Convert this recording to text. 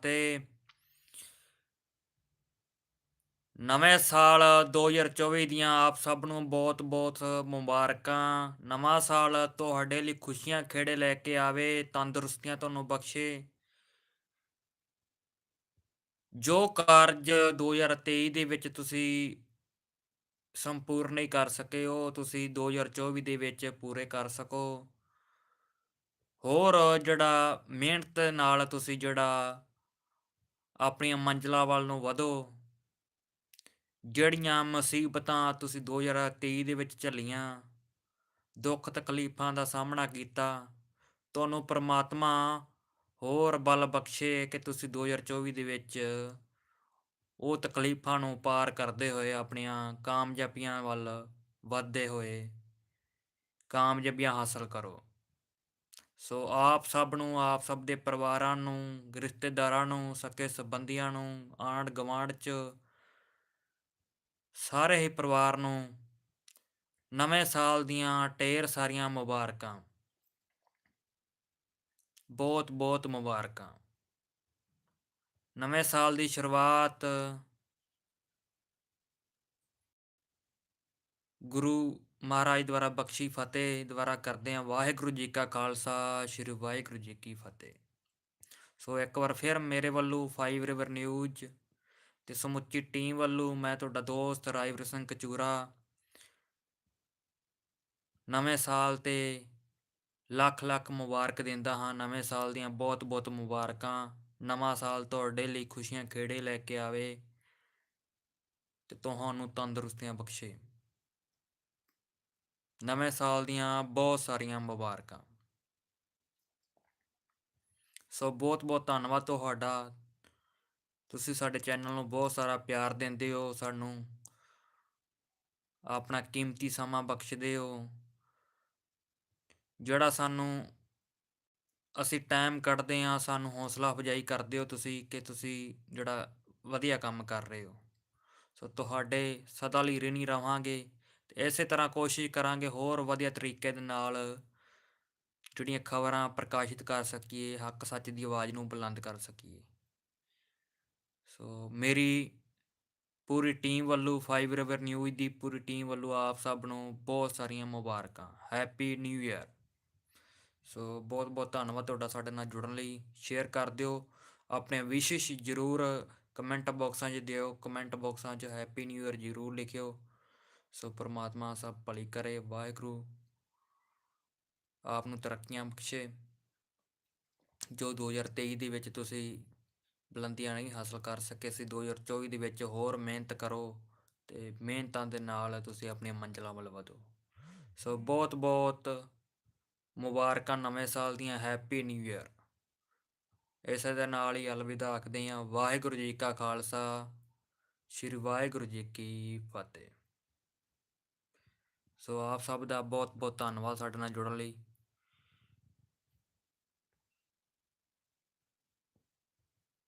ਫਤਿਹ ਨਵੇਂ ਸਾਲ 2024 ਦੀਆਂ ਆਪ ਸਭ ਨੂੰ ਬਹੁਤ-ਬਹੁਤ ਮੁਬਾਰਕਾਂ। ਨਵਾਂ ਸਾਲ ਤੁਹਾਡੇ ਲਈ ਖੁਸ਼ੀਆਂ ਖੇੜੇ ਲੈ ਕੇ ਆਵੇ, ਤੰਦਰੁਸਤੀਆਂ ਤੁਹਾਨੂੰ ਬਖਸ਼ੇ। ਜੋ ਕਾਰਜ 2023 ਦੇ ਵਿੱਚ ਤੁਸੀਂ ਸੰਪੂਰਨ ਨਹੀਂ ਕਰ ਸਕੇ ਉਹ ਤੁਸੀਂ 2024 ਦੇ ਵਿੱਚ ਪੂਰੇ ਕਰ ਸਕੋ। ਹੋਰ ਜਿਹੜਾ ਮਿਹਨਤ ਨਾਲ ਤੁਸੀਂ ਜਿਹੜਾ ਆਪਣੀਆਂ ਮੰਜ਼ਿਲਾਂ ਵੱਲ ਨੂੰ ਵਧੋ। ਜਿਹੜੀਆਂ ਮੁਸੀਬਤਾਂ ਤੁਸੀਂ 2023 ਦੇ ਵਿੱਚ ਝੱਲੀਆਂ, ਦੁੱਖ ਤਕਲੀਫਾਂ ਦਾ ਸਾਹਮਣਾ ਕੀਤਾ, ਤੁਹਾਨੂੰ ਪ੍ਰਮਾਤਮਾ ਹੋਰ ਬਲ ਬਖਸ਼ੇ ਕਿ ਤੁਸੀਂ 2024 ਦੇ ਵਿੱਚ ਉਹ ਤਕਲੀਫਾਂ ਨੂੰ ਪਾਰ ਕਰਦੇ ਹੋਏ ਆਪਣੀਆਂ ਕਾਮਯਾਬੀਆਂ ਵੱਲ ਵਧਦੇ ਹੋਏ ਕਾਮਯਾਬੀਆਂ ਹਾਸਲ ਕਰੋ। ਸੋ ਆਪ ਸਭ ਨੂੰ, ਆਪ ਸਭ ਦੇ ਪਰਿਵਾਰਾਂ ਨੂੰ, ਰਿਸ਼ਤੇਦਾਰਾਂ ਨੂੰ, ਸਕੇ ਸੰਬੰਧੀਆਂ ਨੂੰ, ਆਂਢ ਗੁਆਂਢ ਚ, ਸਾਰੇ ਹੀ ਪਰਿਵਾਰ ਨੂੰ ਨਵੇਂ ਸਾਲ ਦੀਆਂ ਢੇਰ ਸਾਰੀਆਂ ਮੁਬਾਰਕਾਂ। ਬਹੁਤ ਬਹੁਤ ਮੁਬਾਰਕਾਂ। ਨਵੇਂ ਸਾਲ ਦੀ ਸ਼ੁਰੂਆਤ ਗੁਰੂ ਮਹਾਰਾਜ ਦੁਆਰਾ ਬਖਸ਼ੀ ਫਤਿਹ ਦੁਆਰਾ ਕਰਦੇ ਹਾਂ ਵਾਹਿਗੁਰੂ ਜੀ ਕਾ ਖਾਲਸਾ, ਸ੍ਰੀ ਵਾਹਿਗੁਰੂ ਜੀ ਕੀ ਫਤਿਹ। ਸੋ ਇੱਕ ਵਾਰ ਫਿਰ ਮੇਰੇ ਵੱਲੋਂ 5 ਰਿਵਰ ਨਿਊਜ਼ ਤੇ ਸਮੁੱਚੀ ਟੀਮ ਵੱਲੋਂ ਮੈਂ ਤੁਹਾਡਾ ਦੋਸਤ ਰਾਜਵੀਰ ਸਿੰਘ ਕਚੂਰਾ ਨਵੇਂ ਸਾਲ ਤੇ ਲੱਖ ਲੱਖ ਮੁਬਾਰਕ ਦਿੰਦਾ ਹਾਂ। ਨਵੇਂ ਸਾਲ ਦੀਆਂ ਬਹੁਤ ਬਹੁਤ ਮੁਬਾਰਕਾਂ। ਨਵਾਂ ਸਾਲ ਤੁਹਾਡੇ ਲਈ ਖੁਸ਼ੀਆਂ ਖੇੜੇ ਲੈ ਕੇ ਆਵੇ ਤੇ ਤੁਹਾਨੂੰ ਤੰਦਰੁਸਤੀਆਂ ਬਖਸ਼ੇ। ਨਵੇਂ ਸਾਲ ਦੀਆਂ ਬਹੁਤ ਸਾਰੀਆਂ ਮੁਬਾਰਕਾਂ। ਸੋ ਬਹੁਤ ਬਹੁਤ ਧੰਨਵਾਦ ਤੁਹਾਡਾ। ਤੁਸੀਂ ਸਾਡੇ ਚੈਨਲ ਨੂੰ ਬਹੁਤ ਸਾਰਾ ਪਿਆਰ ਦਿੰਦੇ ਹੋ, ਸਾਨੂੰ ਆਪਣਾ ਕੀਮਤੀ ਸਮਾਂ ਬਖਸ਼ਦੇ ਹੋ। ਜਿਹੜਾ ਸਾਨੂੰ ਅਸੀਂ ਟਾਈਮ ਕੱਢਦੇ ਆ ਸਾਨੂੰ ਹੌਸਲਾ ਅਫਜਾਈ ਕਰਦੇ ਹੋ ਤੁਸੀਂ ਕਿ ਤੁਸੀਂ ਜਿਹੜਾ ਵਧੀਆ ਕੰਮ ਕਰ ਰਹੇ ਹੋ। ਸੋ ਤੁਹਾਡੇ ਸਦਾ ਲਈ ਰਿਣੀ ਰਵਾਂਗੇ। ਤੇ ਇਸੇ ਤਰ੍ਹਾਂ ਕੋਸ਼ਿਸ਼ ਕਰਾਂਗੇ ਹੋਰ ਵਧੀਆ ਤਰੀਕੇ ਦੇ ਨਾਲ ਜਿਹੜੀਆਂ ਖਬਰਾਂ ਪ੍ਰਕਾਸ਼ਿਤ ਕਰ ਸਕੀਏ, ਹੱਕ ਸੱਚ ਦੀ ਆਵਾਜ਼ ਨੂੰ ਬੁਲੰਦ ਕਰ ਸਕੀਏ। ਸੋ ਮੇਰੀ ਪੂਰੀ ਟੀਮ ਵੱਲੋਂ 5 ਰਿਵਰ ਨਿਊਜ਼ ਦੀ ਪੂਰੀ ਟੀਮ ਵੱਲੋਂ ਆਪ ਸਭ ਨੂੰ ਬਹੁਤ ਸਾਰੀਆਂ ਮੁਬਾਰਕਾਂ। ਹੈਪੀ ਨਿਊ ਇਅਰ ਸੋ ਬਹੁਤ ਬਹੁਤ ਧੰਨਵਾਦ ਤੁਹਾਡਾ ਸਾਡੇ ਨਾਲ ਜੁੜਨ ਲਈ। ਸ਼ੇਅਰ ਕਰ ਦਿਓ। ਆਪਣੇ ਵਿਸ਼ੇਸ਼ ਜ਼ਰੂਰ ਕਮੈਂਟ ਬਾਕਸਾਂ 'ਚ ਦਿਓ। ਕਮੈਂਟ ਬਾਕਸਾਂ 'ਚ ਹੈਪੀ ਨਿਊ ਇਅਰ ਜ਼ਰੂਰ ਲਿਖਿਓ। ਸੋ ਪ੍ਰਮਾਤਮਾ ਸਭ ਭਲੀ ਕਰੇ, ਵਾਹਿਗੁਰੂ ਆਪ ਨੂੰ ਤਰੱਕੀਆਂ ਬਖਸ਼ੇ। ਜੋ 2023 ਦੇ ਵਿੱਚ ਤੁਸੀਂ ਬੁਲੰਦੀਆਂ ਨਹੀਂ ਹਾਸਲ ਕਰ ਸਕੇ ਸੀ 2024 ਦੇ ਵਿੱਚ ਹੋਰ ਮਿਹਨਤ ਕਰੋ ਤੇ ਮਿਹਨਤਾਂ ਦੇ ਨਾਲ ਤੁਸੀਂ ਆਪਣੀਆਂ ਮੰਜ਼ਿਲਾਂ ਵੱਲ ਵਧੋ। ਸੋ ਬਹੁਤ ਬਹੁਤ ਮੁਬਾਰਕਾਂ ਨਵੇਂ ਸਾਲ ਦੀਆਂ, ਹੈਪੀ ਨਿਊ ਇਅਰ ਇਸੇ ਦੇ ਨਾਲ ਹੀ ਅਲਵਿਦਾ ਆਖਦੇ ਹਾਂ, ਵਾਹਿਗੁਰੂ ਜੀ ਕਾ ਖਾਲਸਾ, ਸ੍ਰੀ ਵਾਹਿਗੁਰੂ ਜੀ ਕੀ ਫਤਿਹ। ਸੋ ਆਪ ਸਭ ਦਾ ਬਹੁਤ ਬਹੁਤ ਧੰਨਵਾਦ ਸਾਡੇ ਨਾਲ ਜੁੜਨ ਲਈ।